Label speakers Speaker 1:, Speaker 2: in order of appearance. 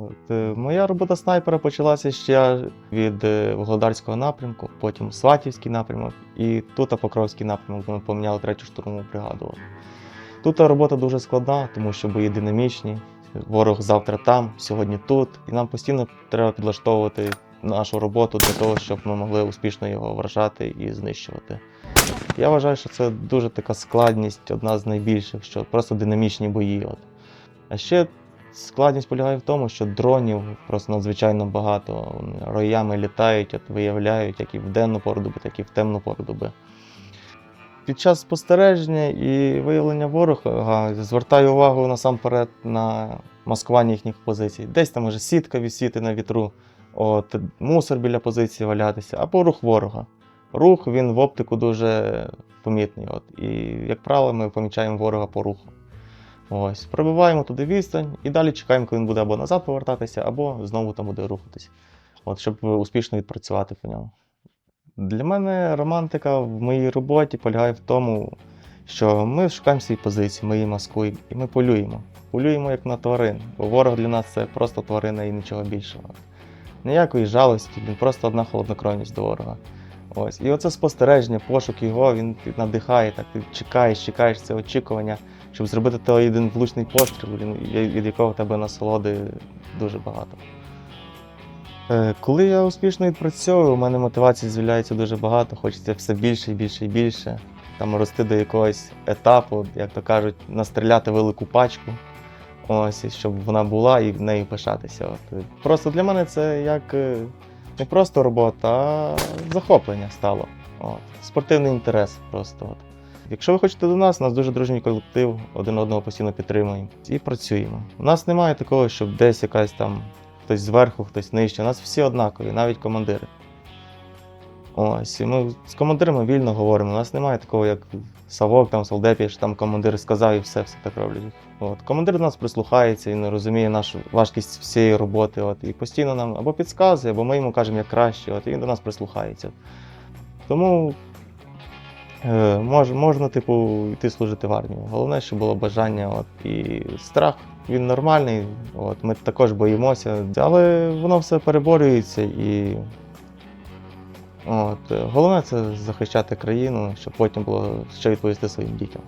Speaker 1: От, е, моя робота снайпера почалася ще від е, Володарського напрямку, потім Сватівський напрямок і тут Покровський напрямок, де ми поміняли третю штурмову бригаду. Тут робота дуже складна, тому що бої динамічні. Ворог завтра там, сьогодні тут, і нам постійно треба підлаштовувати нашу роботу для того, щоб ми могли успішно його вражати і знищувати. Я вважаю, що це дуже така складність, одна з найбільших, що просто динамічні бої. От. А ще складність полягає в тому, що дронів просто надзвичайно багато. Роями літають, от виявляють як і в денну пору доби, так і в темну пору доби. Під час спостереження і виявлення ворога звертаю увагу насамперед на маскування їхніх позицій. Десь там може сітка висіти на вітру, от, мусор біля позиції валятися, або рух ворога. Рух він в оптику дуже помітний. От, і, як правило, ми помічаємо ворога по руху. Ось, пробиваємо туди відстань і далі чекаємо, коли він буде або назад повертатися, або знову там буде рухатись. От, щоб успішно відпрацювати по ньому. Для мене романтика в моїй роботі полягає в тому, що ми шукаємо свої позиції, ми її маскуємо і ми полюємо. Полюємо як на тварин. Бо ворог для нас це просто тварина і нічого більшого. Ніякої жалості, він просто одна холоднокровність до ворога. Ось. І оце спостереження, пошук його, він надихає, так ти чекаєш, чекаєш це очікування, щоб зробити той один влучний постріл, від якого в тебе насолоди дуже багато. Е, Коли я успішно відпрацьовую, у мене мотивації з'являється дуже багато, хочеться все більше і більше і більше. Там рости до якогось етапу, як то кажуть, настріляти велику пачку. Ось, щоб вона була і нею пишатися. От. е, Просто для мене це як е, не просто робота, а захоплення стало. От. Спортивний інтерес просто. От. Якщо ви хочете до нас, у нас дуже дружній колектив, один одного постійно підтримуємо і працюємо. У нас немає такого, щоб десь якась там хтось зверху, хтось нижче. У нас всі однакові, навіть командири. Ось, і ми з командирами вільно говоримо. У нас немає такого, як Савок, там Солдепі, що там командир сказав і все, все так роблять. От. Командир до нас прислухається не розуміє нашу важкість всієї роботи. От, і постійно нам або підказує, або ми йому кажемо як краще, от, і він до нас прислухається. Тому мож, можна, типу, йти служити в армію. Головне, щоб було бажання. От, і страх він нормальний. От, ми також боїмося, але воно все переборюється і. От, е, головне це захищати країну, щоб потім було що відповісти своїм дітям.